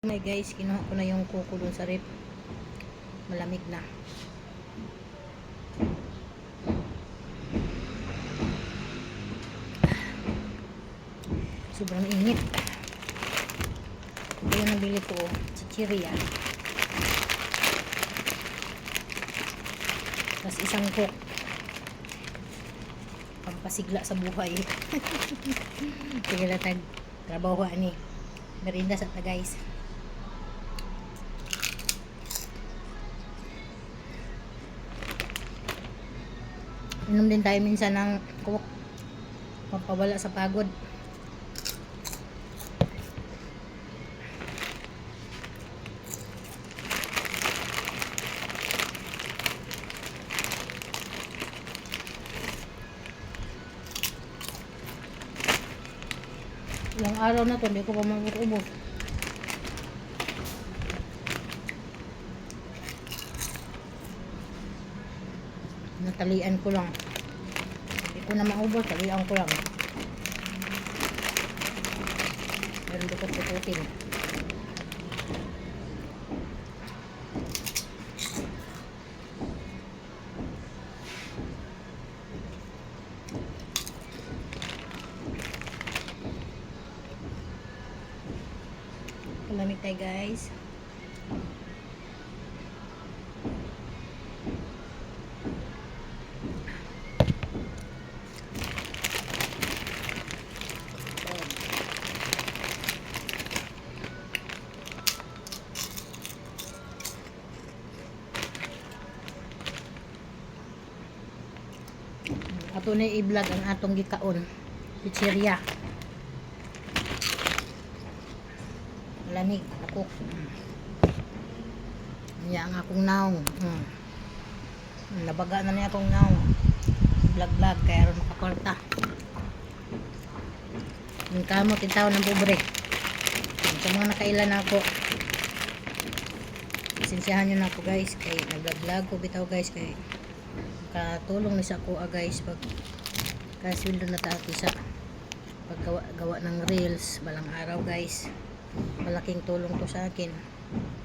May guys, kinuha ko na yung kuko dun sa rip. Malamig na. Sobrang init. Ito yung nabili ko, chichirya. Tapos isang cook. Pampasigla sa buhay. Sige lang tag trabaho ani. Merinda sa ta guys. Inom din tayo minsan ng coke. Pampawala sa pagod. Ilang araw na to, hindi ko pa mag-ubos. Natalian ko lang. Hindi ko na maubos, talian ko lang. Meron ko pututin. Malamig tayo guys. Ato na i-vlog ang atong gikaon. Pizzeria. Lamig. Ako. Niya ang akong naong. Hmm. Nabaga na niya akong naong. Vlog-vlog. Kaya ron makakwarta. Yung kamo, tintaw ng pobre. Sa mga nakailan ako. Sinsiyahan nyo na ako guys. Kay nag-vlog ko bitaw guys. Kay katulong ni sa ako ah, guys pag kasweldo na taati sa paggawa gawa ng reels balang araw guys. Malaking tulong to sa akin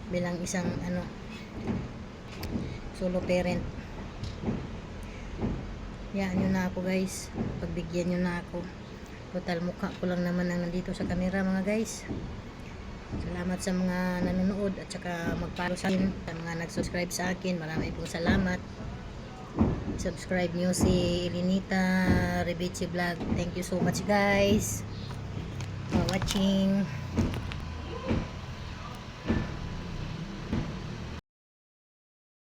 bilang isang ano solo parent. Yan nyo na ako guys. Pagbigyan nyo na ako. Total mukha ko lang naman ang nandito sa camera mga guys. Salamat sa mga nanonood at saka magpalo sa akin sa mga nag-subscribe sa akin. Marami pong salamat subscribe nyo si Elinita Rebici Vlog. Thank you so much guys for watching